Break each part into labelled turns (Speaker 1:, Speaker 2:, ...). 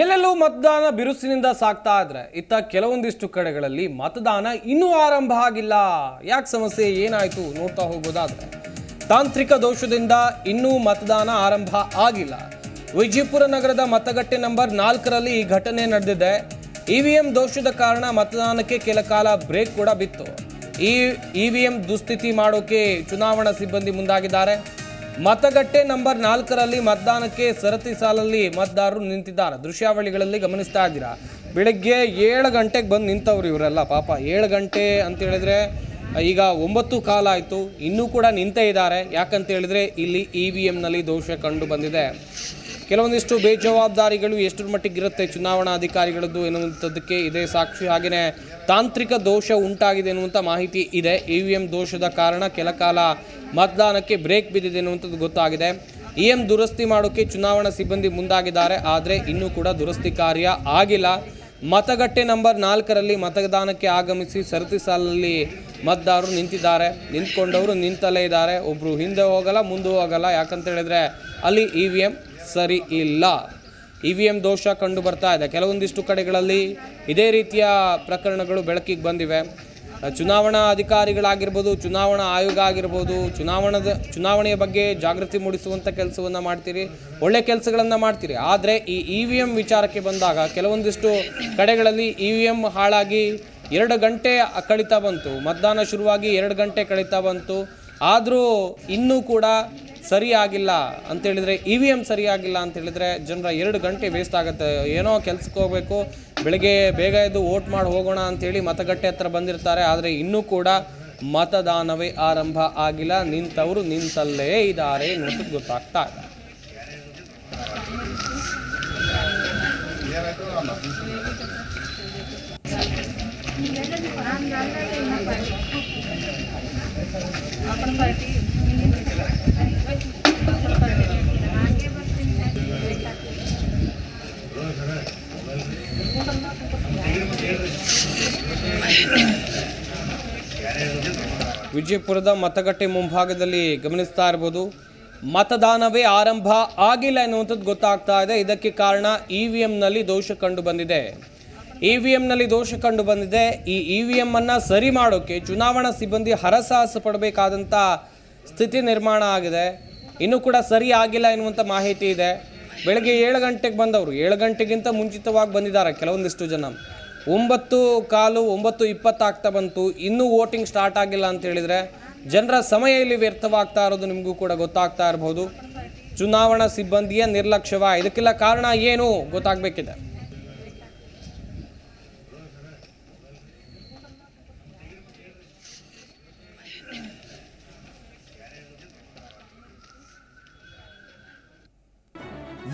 Speaker 1: ಎಲ್ಲೆಲ್ಲೂ ಮತದಾನ ಬಿರುಸಿನಿಂದ ಸಾಕ್ತಾ ಇದ್ರೆ ಇತ್ತ ಕೆಲವೊಂದಿಷ್ಟು ಕಡೆಗಳಲ್ಲಿ ಮತದಾನ ಇನ್ನೂ ಆರಂಭ ಆಗಿಲ್ಲ. ಯಾಕೆ ಸಮಸ್ಯೆ ಏನಾಯ್ತು ನೋಡ್ತಾ ಹೋಗೋದಾದ್ರೆ, ತಾಂತ್ರಿಕ ದೋಷದಿಂದ ಇನ್ನೂ ಮತದಾನ ಆರಂಭ ಆಗಿಲ್ಲ. ವಿಜಯಪುರ ನಗರದ ಮತಗಟ್ಟೆ ನಂಬರ್ ನಾಲ್ಕರಲ್ಲಿ ಈ ಘಟನೆ ನಡೆದಿದೆ. ಇವಿಎಂ ದೋಷದ ಕಾರಣ ಮತದಾನಕ್ಕೆ ಕೆಲ ಕಾಲ ಬ್ರೇಕ್ ಕೂಡ ಬಿತ್ತು. ಈ ಇವಿಎಂ ದುಸ್ಥಿತಿ ಮಾಡೋಕೆ ಚುನಾವಣಾ ಸಿಬ್ಬಂದಿ ಮುಂದಾಗಿದ್ದಾರೆ. ಮತಗಟ್ಟೆ ನಂಬರ್ ನಾಲ್ಕರಲ್ಲಿ ಮತದಾನಕ್ಕೆ ಸರತಿ ಸಾಲಲ್ಲಿ ಮತದಾರರು ನಿಂತಿದ್ದಾರೆ. ದೃಶ್ಯಾವಳಿಗಳಲ್ಲಿ ಗಮನಿಸ್ತಾ ಇದ್ದೀರಾ? ಬೆಳಗ್ಗೆ ಏಳು ಗಂಟೆಗೆ ಬಂದು ನಿಂತವ್ರು ಇವರೆಲ್ಲ, ಪಾಪ. ಏಳು ಗಂಟೆ ಅಂತ ಹೇಳಿದ್ರೆ, ಈಗ ಒಂಬತ್ತು ಕಾಲ ಆಯಿತು. ಇನ್ನೂ ಕೂಡ ನಿಂತೇ ಇದ್ದಾರೆ. ಯಾಕಂತ ಹೇಳಿದ್ರೆ, ಇಲ್ಲಿ ಇ ವಿ ಎಮ್ನಲ್ಲಿ ದೋಷ ಕಂಡು ಬಂದಿದೆ. ಕೆಲವೊಂದಿಷ್ಟು ಬೇಜವಾಬ್ದಾರಿಗಳು ಎಷ್ಟರ ಮಟ್ಟಿಗೆ ಇರುತ್ತೆ? ಚುನಾವಣಾ ಅಧಿಕಾರಿಗಳದ್ದು ಎನ್ನುವಂಥದ್ದಕ್ಕೆ ಇದೇ ಸಾಕ್ಷಿ. ಹಾಗೆಯೇ ತಾಂತ್ರಿಕ ದೋಷ ಉಂಟಾಗಿದೆ ಎನ್ನುವಂಥ ಮಾಹಿತಿ ಇದೆ. ಇ ವಿ ಎಂ ದೋಷದ ಕಾರಣ ಕೆಲ ಕಾಲ ಮತದಾನಕ್ಕೆ ಬ್ರೇಕ್ ಬಿದ್ದಿದೆ ಎನ್ನುವಂಥದ್ದು ಗೊತ್ತಾಗಿದೆ. ಇ ಎಂ ದುರಸ್ತಿ ಮಾಡೋಕ್ಕೆ ಚುನಾವಣಾ ಸಿಬ್ಬಂದಿ ಮುಂದಾಗಿದ್ದಾರೆ. ಆದರೆ ಇನ್ನೂ ಕೂಡ ದುರಸ್ತಿ ಕಾರ್ಯ ಆಗಿಲ್ಲ. ಮತಗಟ್ಟೆ ನಂಬರ್ ನಾಲ್ಕರಲ್ಲಿ ಮತದಾನಕ್ಕೆ ಆಗಮಿಸಿ ಸರತಿ ಸಾಲಲ್ಲಿ ಮತದಾರರು ನಿಂತಿದ್ದಾರೆ. ನಿಂತ್ಕೊಂಡವರು ನಿಂತಲೇ ಇದ್ದಾರೆ. ಒಬ್ಬರು ಹಿಂದೆ ಹೋಗಲ್ಲ, ಮುಂದೆ ಹೋಗಲ್ಲ. ಯಾಕಂತ ಹೇಳಿದ್ರೆ ಅಲ್ಲಿ ಇ ವಿ ಎಂ ಸರಿ ಇಲ್ಲ. ಇ ವಿ ಎಂ ದೋಷ ಕಂಡು ಬರ್ತಾ ಇದೆ. ಕೆಲವೊಂದಿಷ್ಟು ಕಡೆಗಳಲ್ಲಿ ಇದೇ ರೀತಿಯ ಪ್ರಕರಣಗಳು ಬೆಳಕಿಗೆ ಬಂದಿವೆ. ಚುನಾವಣಾ ಅಧಿಕಾರಿಗಳಾಗಿರ್ಬೋದು, ಚುನಾವಣಾ ಆಯೋಗ ಆಗಿರ್ಬೋದು, ಚುನಾವಣದ, ಚುನಾವಣೆಯ ಬಗ್ಗೆ ಜಾಗೃತಿ ಮೂಡಿಸುವಂಥ ಕೆಲಸವನ್ನು ಮಾಡ್ತೀರಿ, ಒಳ್ಳೆ ಕೆಲಸಗಳನ್ನು ಮಾಡ್ತೀರಿ. ಆದರೆ ಈ ಇ ವಿ ಎಂ ವಿಚಾರಕ್ಕೆ ಬಂದಾಗ ಕೆಲವೊಂದಿಷ್ಟು ಕಡೆಗಳಲ್ಲಿ ಇ ವಿ ಎಂ ಹಾಳಾಗಿ ಎರಡು ಗಂಟೆ ಕಳೀತಾ ಬಂತು. ಮತದಾನ ಶುರುವಾಗಿ ಎರಡು ಗಂಟೆ ಕಳೀತಾ ಬಂತು. ಆದರೂ ಇನ್ನೂ ಕೂಡ ಸರಿಯಾಗಿಲ್ಲ ಅಂತೇಳಿದರೆ ಇ ವಿ ಎಂ ಸರಿಯಾಗಿಲ್ಲ ಅಂತೇಳಿದರೆ ಜನರ ಎರಡು ಗಂಟೆ ವೇಸ್ಟ್ ಆಗುತ್ತೆ. ಏನೋ ಕೆಲ್ಸಕ್ಕೆ ಹೋಗಬೇಕು, ಬೆಳಗ್ಗೆ ಬೇಗ ಎದ್ದು ವೋಟ್ ಮಾಡಿ ಹೋಗೋಣ ಅಂತೇಳಿ ಮತಗಟ್ಟೆ ಹತ್ರ ಬಂದಿರ್ತಾರೆ. ಆದರೆ ಇನ್ನೂ ಕೂಡ ಮತದಾನವೇ ಆರಂಭ ಆಗಿಲ್ಲ. ನಿಂತವರು ನಿಂತಲ್ಲೇ ಇದ್ದಾರೆ ಅನ್ನೋದು ಗೊತ್ತಾಗ್ತಾ ಇಲ್ಲ. ವಿಜಯಪುರದ ಮತಗಟ್ಟೆ ಮುಂಭಾಗದಲ್ಲಿ ಗಮನಿಸ್ತಾ ಇರ್ಬೋದು. ಮತದಾನವೇ ಆರಂಭ ಆಗಿಲ್ಲ ಎನ್ನುವಂಥದ್ದು ಗೊತ್ತಾಗ್ತಾ ಇದೆ. ಇದಕ್ಕೆ ಕಾರಣ ಇ ವಿ ಎಮ್ನಲ್ಲಿ ದೋಷ ಕಂಡು ಬಂದಿದೆ. ಇ ವಿ ಎಮ್ನಲ್ಲಿ ದೋಷ ಕಂಡು ಬಂದಿದೆ. ಈ ಇ ವಿ ಎಮ್ಮನ್ನು ಸರಿ ಮಾಡೋಕ್ಕೆ ಚುನಾವಣಾ ಸಿಬ್ಬಂದಿ ಹರಸಾಹಸ ಪಡಬೇಕಾದಂಥ ಸ್ಥಿತಿ ನಿರ್ಮಾಣ ಆಗಿದೆ. ಇನ್ನೂ ಕೂಡ ಸರಿ ಆಗಿಲ್ಲ ಎನ್ನುವಂಥ ಮಾಹಿತಿ ಇದೆ. ಬೆಳಗ್ಗೆ ಏಳು ಗಂಟೆಗೆ ಬಂದವರು, ಏಳು ಗಂಟೆಗಿಂತ ಮುಂಚಿತವಾಗಿ ಬಂದಿದ್ದಾರೆ ಕೆಲವೊಂದಿಷ್ಟು ಜನ. ಒಂಬತ್ತು ಕಾಲು ಒಂಬತ್ತು ಇಪ್ಪತ್ತಾಗ್ತಾ ಬಂತು. ಇನ್ನೂ ವೋಟಿಂಗ್ ಸ್ಟಾರ್ಟ್ ಆಗಿಲ್ಲ ಅಂತ ಹೇಳಿದರೆ ಜನರ ಸಮಯ ಇಲ್ಲಿ ವ್ಯರ್ಥವಾಗ್ತಾ ಇರೋದು ನಿಮಗೂ ಕೂಡ ಗೊತ್ತಾಗ್ತಾ ಇರಬಹುದು ಚುನಾವಣಾ ಸಿಬ್ಬಂದಿಯ ನಿರ್ಲಕ್ಷ್ಯವ ಇದಕ್ಕೆಲ್ಲ ಕಾರಣ ಏನು ಗೊತ್ತಾಗಬೇಕಿದೆ.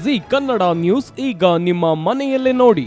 Speaker 2: ಜಿ ಕನ್ನಡ ನ್ಯೂಸ್ ಈಗ ನಿಮ್ಮ ಮನೆಯಲ್ಲೇ ನೋಡಿ.